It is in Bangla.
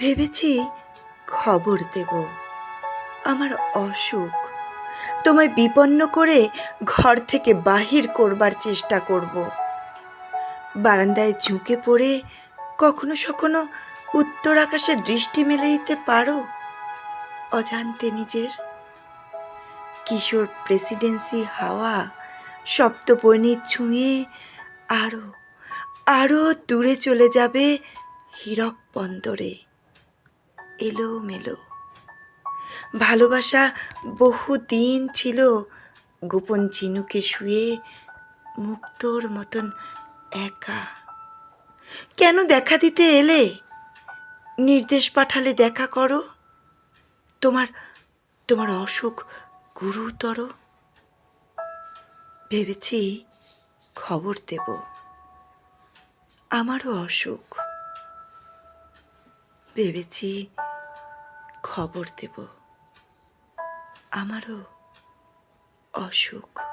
ভেবেছি খবর দেব। আমার অসুখ। তোমায় বিপন্ন করে ঘর থেকে বাহির করবার চেষ্টা করব। বারান্দায় ঝুঁকে পড়ে কখনো সখনো উত্তর আকাশে দৃষ্টি মেলে দিতে পারো, অজান্তে নিজের। কিশোর প্রেসিডেন্সি হাওয়া সপ্তপর্ণী ছুঁয়ে আরও আরও দূরে চলে যাবে হীরক বন্দরে। এলো মেলো ভালোবাসা বহু দিন ছিল গোপন চিনুকে শুয়ে মুক্তোর মতন একা। কেন দেখা দিতে এলে? নির্দেশ পাঠালে দেখা করো। তোমার তোমার অসুখ গুরুতর। ভেবেছি খবর দেব। আমারও অসুখ। ভেবেছি খবর দেব। আমারও অসুখ।